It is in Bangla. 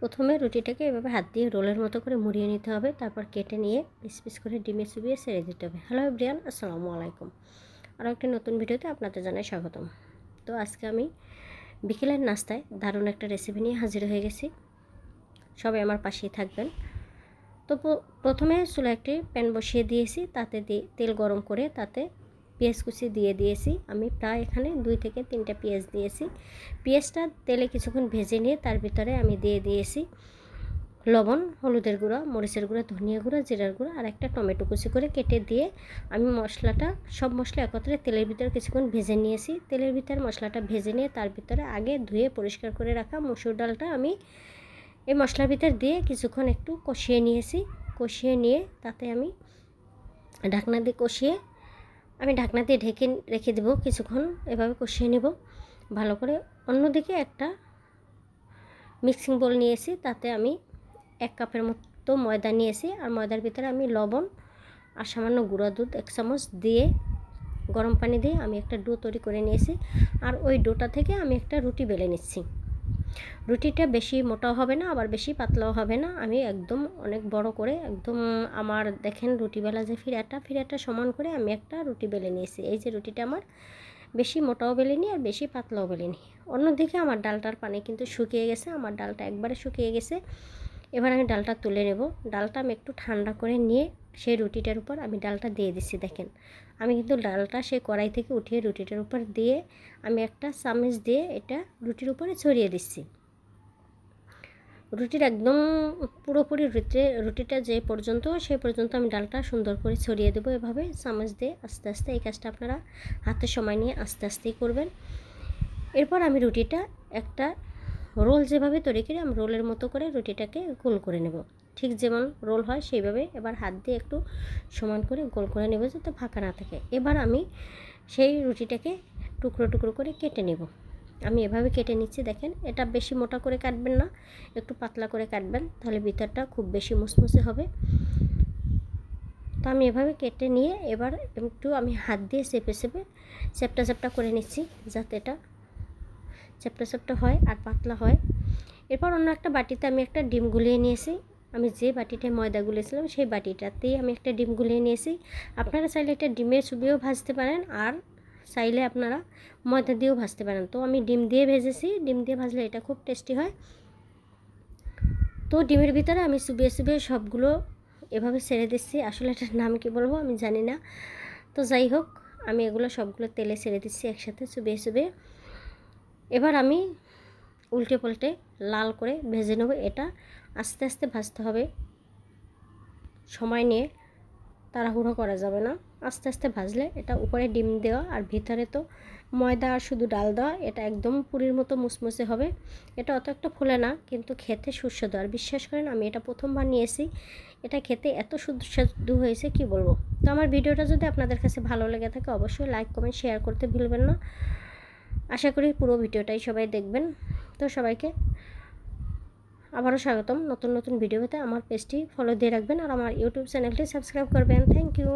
প্রথমে রুটিটাকে এভাবে হাত দিয়ে রোলের মতো করে মুড়িয়ে নিতে হবে। তারপর কেটে নিয়ে পিস পিস করে ডিমে চুবিয়ে ছেড়ে দিতে হবে। হ্যালো ব্রিয়ান আসসালামু আলাইকুম। আরও একটি নতুন ভিডিওতে আপনাদের জানাই স্বাগতম। তো আজকে আমি বিকেলের নাস্তায় দারুণ একটা রেসিপি নিয়ে হাজির হয়ে গেছি। সবাই আমার পাশেই থাকবেন। তো প্রথমে চুলা একটি প্যান বসিয়ে দিয়েছি। তাতে দিয়ে তেল গরম করে তাতে পেঁয়াজ কুচি দিয়ে দিয়েছি। আমি প্রায় এখানে দুই থেকে তিনটা পেঁয়াজ দিয়েছি। পেঁয়াজটা তেলে কিছুক্ষণ ভেজে নিয়ে তার ভিতরে আমি দিয়ে দিয়েছি লবণ, হলুদের গুঁড়া, মরিচের গুঁড়া, ধনিয়া গুঁড়া, জিরার গুঁড়া আর একটা টমেটো কুচি করে কেটে দিয়ে আমি মশলাটা সব মশলা একত্রে তেলের ভিতরে কিছুক্ষণ ভেজে নিয়েছি। তেলের ভিতরে মশলাটা ভেজে নিয়ে তার ভিতরে আগে ধুয়ে পরিষ্কার করে রাখা মসুর ডালটা আমি এই মশলার ভিতর দিয়ে কিছুক্ষণ একটু কষিয়ে নিয়েছি। কষিয়ে নিয়ে তাতে আমি ঢাকনা দিয়ে কষিয়ে আমি ঢাকনা দিয়ে ঢেকে রেখে দেবো কিছুক্ষণ, এভাবে কষিয়ে নেব। ভালো করে অন্যদিকে একটা মিক্সিং বোল নিয়েছি তাতে আমি এক কাপের মতো ময়দা নিয়েছি আর ময়দার ভিতরে আমি লবণ আর সামান্য গুঁড়া দুধ এক চামচ দিয়ে, গরম পানি দিয়ে আমি একটা ডো তৈরি করে নিয়েছি আর ওই ডোটা থেকে আমি একটা রুটি বেলে নিচ্ছি। রুটিটা বেশি মোটাও হবে না, আবার বেশি পাতলাও হবে না। আমি একদম অনেক বড় করে একদম আমার দেখেন রুটি বেলা যে ফিরাটা ফিরাটা সমান করে আমি একটা রুটি বেলে নিয়েছি। এই যে রুটিটা আমার বেশি মোটাও বেলেনি আর বেশি পাতলাও বেলেনি। অন্যদিকে আমার ডালটার পানি কিন্তু শুকিয়ে গেছে, আমার ডালটা একবারে শুকিয়ে গেছে। এবার আমি ডালটা তুলে নেব। ডালটা আমি একটু ঠান্ডা করে নিয়ে সেই রুটিটার উপর আমি ডালটা দিয়ে দিচ্ছি, দেখেন। আমি কিন্তু ডালটা সেই কড়াই থেকে উঠিয়ে রুটিটার উপর দিয়ে আমি একটা চামচ দিয়ে এটা রুটির উপরে ছড়িয়ে দিচ্ছি। রুটির একদম পুরোপুরি রুটি রুটিটা যে পর্যন্ত সেই পর্যন্ত আমি ডালটা সুন্দর করে ছড়িয়ে দেবো এভাবে। চামচ দিয়ে আস্তে আস্তে এই কাজটা আপনারা হাতে সময় নিয়ে আস্তে আস্তেই করবেন। এরপর আমি রুটিটা একটা রোল যেভাবে তৈরি করি, আমি রোলের মতো করে রুটিটাকে গোল করে নেব। ঠিক যেমন রোল হয় সেইভাবে এবার হাত দিয়ে একটু সমান করে গোল করে নেব যাতে ফাঁকা না থাকে। এবার আমি সেই রুটিটাকে টুকরো টুকরো করে কেটে নেব। আমি এভাবে কেটে নিচ্ছি, দেখেন। এটা বেশি মোটা করে কাটবেন না, একটু পাতলা করে কাটবেন, তাহলে ভিতরটা খুব বেশি মুসমুসে হবে। তো আমি এভাবে কেটে নিয়ে এবার একটু আমি হাত দিয়ে চেপে চেপে চেপটা চেপটা করে নিচ্ছি, যাতে এটা চেপটা চেপটা হয় আর পাতলা হয়। এরপর অন্য একটা বাটিতে আমি একটা ডিম গুলিয়ে নিয়েছি। আমি যে বাটিটায় ময়দা গুলেছিলাম সেই বাটিটাতেই আমি একটা ডিম গুলিয়ে নিয়েছি। আপনারা চাইলে এটা ডিমের চুবিয়েও ভাজতে পারেন আর চাইলে আপনারা ময়দা দিয়েও ভাজতে পারেন। তো আমি ডিম দিয়ে ভেজেছি। ডিম দিয়ে ভাজলে এটা খুব টেস্টি হয়। তো ডিমের ভিতরে আমি চুবিয়ে চুবিয়ে সবগুলো এভাবে ছেড়ে দিচ্ছি। আসলে এটার নাম কি বলব আমি জানি না। তো যাই হোক, আমি এগুলো সবগুলো তেলে ছেড়ে দিচ্ছি একসাথে চুবিয়ে চুবিয়ে। এবার আমি উল্টে পাল্টে লাল করে ভেজে নেব। এটা আস্তে আস্তে ভাজতে হবে। সময় নিয়ে তাড়াহুড়ো করা যাবে না। আস্তে আস্তে ভাজলে এটা উপরে ডিম দেওয়া আর ভিতরে তো ময়দা আর শুধু ডাল দেওয়া, এটা একদম পুরীর মতো মুসমুসে হবে। এটা অত একটা ফুলে না, কিন্তু খেতে সুস্বাদু। আর বিশ্বাস করেন, আমি এটা প্রথমবার নিয়েছি। এটা খেতে এত সুস্বাদু হয়েছে, কি বলব? তো আমার ভিডিওটা যদি আপনাদের কাছে ভালো লেগে থাকে, অবশ্যই লাইক কমেন্ট শেয়ার করতে ভুলবেন না। আশা করি পুরো ভিডিওটাই সবাই দেখবেন। তো সবাইকে আবারও স্বাগতম নতুন নতুন ভিডিওতে আমার পেজটি ফলো দিয়ে রাখবেন আর আমার ইউটিউব চ্যানেলটি সাবস্ক্রাইব করবেন। Thank you